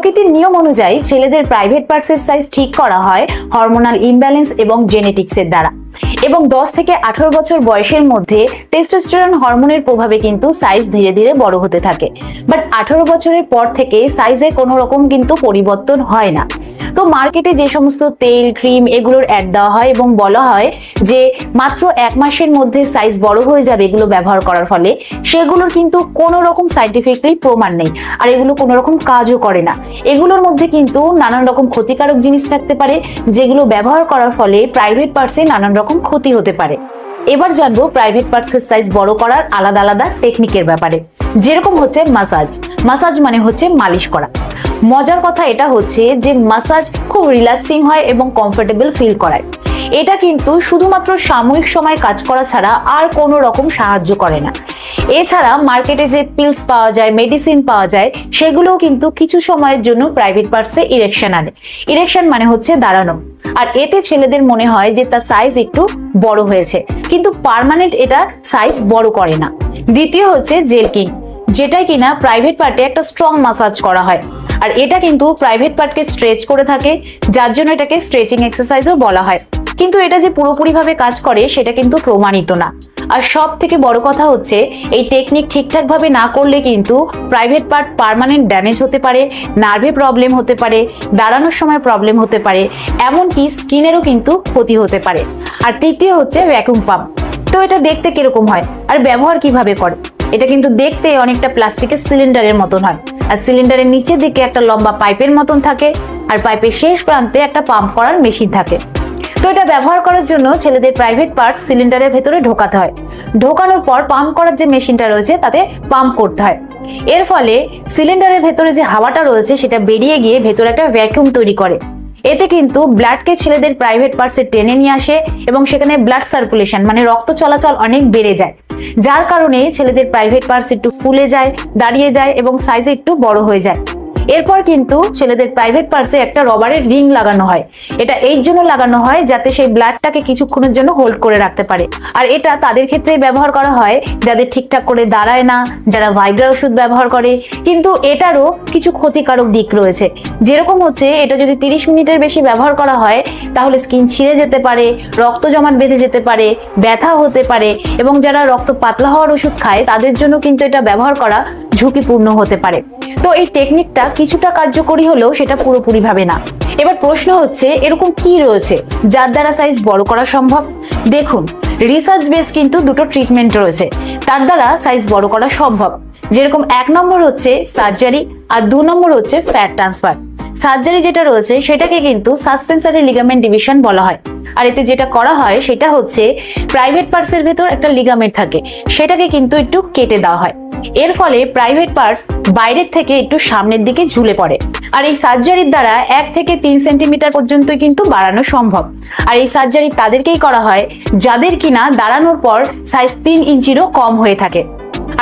প্রকৃতির নিয়ম অনুযায়ী ছেলেদের প্রাইভেট পার্সের সাইজ ঠিক করা হয় হরমোনাল ইমব্যালেন্স এবং জেনেটিক্সের দ্বারা। এবং দশ থেকে আঠারো বছর বয়সের মধ্যে টেস্টোস্টেরন হরমোনের প্রভাবে কিন্তু সাইজ ধীরে ধীরে বড় হতে থাকে। বাট আঠারো বছরের পর থেকে সাইজে কোনো রকম কিন্তু পরিবর্তন হয় না। তো মার্কেটে যে সমস্ত তেল, ক্রিম এগুলোর অ্যাড দেওয়া হয় এবং বলা হয় যে মাত্র এক মাসের মধ্যে সাইজ বড় হয়ে যাবে এগুলো ব্যবহার করার ফলে। সেগুলোর কিন্তু কোনো রকম সাইন্টিফিকলি প্রমাণ নেই। আর এগুলো কোনো রকম কাজও করে না। এগুলোর মধ্যে কিন্তু নানান রকম ক্ষতিকারক জিনিস থাকতে পারে, যেগুলো ব্যবহার করার ফলে প্রাইভেট পার্সে নানান রকম ক্ষতি হতে পারে। এবার জানব প্রাইভেট পার্টসের সাইজ বড় করার আলাদা আলাদা টেকনিকের ব্যাপারে। যেরকম হচ্ছে মাসাজ মাসাজ মানে হচ্ছে মালিশ করা। মজার কথা এটা হচ্ছে যে মাসাজ খুব রিল্যাক্সিং হয় এবং কমফোর্টেবল ফিল করায়। এটা কিন্তু শুধুমাত্র সাময়িক সময় কাজ করা ছাড়া আর কোনো রকম সাহায্য করে না। এছাড়া মার্কেটে যে পিলস পাওয়া যায় মেডিসিন পাওয়া যায়, সেগুলোও কিন্তু কিছু সময়ের জন্য প্রাইভেট পার্টসে ইরেকশন আনে। ইরেকশন মানে হচ্ছে দাঁড়ানো। আর এতে ছেলেদের মনে হয় যে তার সাইজ একটু বড় হয়েছে। কিন্তু পার্মানেন্ট এটা সাইজ বড় করে না। দ্বিতীয় হচ্ছে জেলকিং যেটাই কিনা প্রাইভেট পার্টে একটা স্ট্রং মাসাজ করা হয়। আর এটা কিন্তু প্রাইভেট পার্টকে স্ট্রেচ করে থাকে, যার জন্য এটাকে স্ট্রেচিং এক্সারসাইজও বলা হয়। কিন্তু এটা যে পুরোপুরিভাবে কাজ করে, সেটা কিন্তু প্রমাণিত না। আর সব থেকে বড় কথা হচ্ছে, এই টেকনিক ঠিকঠাকভাবে না করলে কিন্তু প্রাইভেট পার্ট পার্মানেন্ট ড্যামেজ হতে পারে নার্ভে প্রবলেম হতে পারে, দাঁড়ানোর সময় প্রবলেম হতে পারে, এমনকি স্কিনেরও কিন্তু ক্ষতি হতে পারে। আর তৃতীয় হচ্ছে ভ্যাকুম পাম্প তো এটা দেখতে কীরকম হয় আর ব্যবহার কীভাবে করে? এটা কিন্তু দেখতে অনেকটা প্লাস্টিকের সিলিন্ডারের মতন হয়। আর সিলিন্ডারের নিচের দিকে একটা লম্বা পাইপের মতন থাকে, আর পাইপের শেষ প্রান্তে একটা পাম্প করার মেশিন থাকে। এটা ব্যবহার করার জন্য ছেলেদের প্রাইভেট পার্ট সিলিন্ডারের ভেতরে ঢোকাতে হয়। ঢোকানোর পর পাম্প করার যে মেশিনটা রয়েছে, তাতে পাম্প করতে হয়। এর ফলে সিলিন্ডারের ভেতরে যে হাওয়াটা রয়েছে, সেটা বেরিয়ে গিয়ে ভেতরে একটা ভ্যাকুয়াম তৈরি করে। এতে কিন্তু ব্লাডকে ছেলেদের প্রাইভেট পার্টসে টেনে নিয়ে আসে এবং সেখানে ব্লাড সার্কুলেশন মানে রক্ত চলাচল অনেক বেড়ে যায়। যার কারণে ছেলেদের প্রাইভেট পার্টস একটু ফুলে যায়, দাঁড়িয়ে যায় এবং সাইজে একটু বড় হয়ে যায়। এরপর কিন্তু ছেলেদের প্রাইভেট পার্সে একটা রবারের রিং লাগানো হয়। এটা এই জন্য লাগানো হয় যাতে সেই ব্লাডটাকে কিছুক্ষণের জন্য হোল্ড করে রাখতে পারে। আর এটা তাদের ক্ষেত্রে ব্যবহার করা হয় যাদের ঠিকঠাক করে দাঁড়ায় না, যারা ভাইগ্রার ওষুধ ব্যবহার করে। কিন্তু এটারও কিছু ক্ষতিকারক দিক রয়েছে। যেরকম হচ্ছে এটা যদি তিরিশ মিনিটের বেশি ব্যবহার করা হয়, তাহলে স্কিন ছিঁড়ে যেতে পারে, রক্ত জমাট বেঁধে যেতে পারে, ব্যথা হতে পারে এবং যারা রক্ত পাতলা হওয়ার ওষুধ খায়, তাদের জন্য কিন্তু এটা ব্যবহার করা ঝুঁকিপূর্ণ হতে পারে। তো এই টেকনিকটা কিছুটা কার্যকরী হলেও সেটা পুরোপুরি ভাবে না। এবার প্রশ্ন হচ্ছে, এরকম কি রয়েছে যার দ্বারা সাইজ বড় করা সম্ভব? দেখুন রিসার্চ বেস কিন্তু দুটো ট্রিটমেন্ট রয়েছে। তার দ্বারা সাইজ বড় করা সম্ভব। যেরকম এক নম্বর হচ্ছে সার্জারি আর দু নম্বর হচ্ছে ফ্যাট ট্রান্সফার সার্জারি যেটা রয়েছে, সেটাকে কিন্তু সাসপেন্সারি লিগামেন্ট ডিভিশন বলা হয়। আর এতে যেটা করা হয়, সেটা হচ্ছে প্রাইভেট পার্টসের ভেতর একটা লিগামেন্ট থাকে। সেটাকে কিন্তু একটু কেটে দেওয়া হয়। এর ফলে প্রাইভেট পার্টস বাইরের থেকে একটু সামনের দিকে ঝুলে পড়ে। আর এই সার্জারির দ্বারা এক থেকে তিন সেন্টিমিটার পর্যন্ত কিন্তু বাড়ানো সম্ভব। আর এই সার্জারি তাদেরকেই করা হয়, যাদের কিনা দাঁড়ানোর পর সাইজ তিন ইঞ্চিরও কম হয়ে থাকে।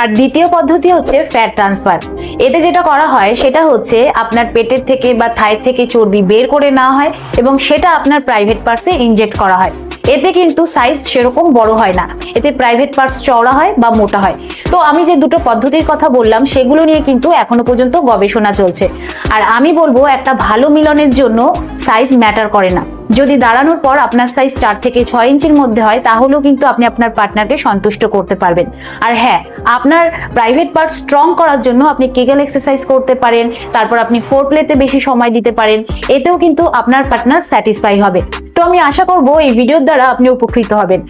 আর দ্বিতীয় পদ্ধতি হচ্ছে ফ্যাট ট্রান্সফার এতে যেটা করা হয়, সেটা হচ্ছে আপনার পেটের থেকে বা থাইয়ের থেকে চর্বি বের করে নেওয়া হয় এবং সেটা আপনার প্রাইভেট পার্সে ইনজেক্ট করা হয়। এতে কিন্তু সাইজ সেরকম বড় হয় না। এতে প্রাইভেট পার্টস চওড়া হয় বা মোটা হয়। তো আমি যে দুটো পদ্ধতির কথা বললাম, সেগুলো নিয়ে কিন্তু এখনও পর্যন্ত গবেষণা চলছে। আর আমি বলব, একটা ভালো মিলনের জন্য সাইজ ম্যাটার করে না। যদি দাঁড়ানোর পর আপনার সাইজ চার থেকে ছয় ইঞ্চির মধ্যে হয়, তাহলেও কিন্তু আপনি আপনার পার্টনারকে সন্তুষ্ট করতে পারবেন। আর হ্যাঁ আপনার প্রাইভেট পার্ট স্ট্রং করার জন্য আপনি কেগেল এক্সারসাইজ করতে পারেন, তারপর আপনি ফোর প্লেতে বেশি সময় দিতে পারেন, এতেও কিন্তু আপনার পার্টনার স্যাটিসফাই হবে। তো আমি আশা করব এই ভিডিওর দ্বারা আপনি উপকৃত হবেন।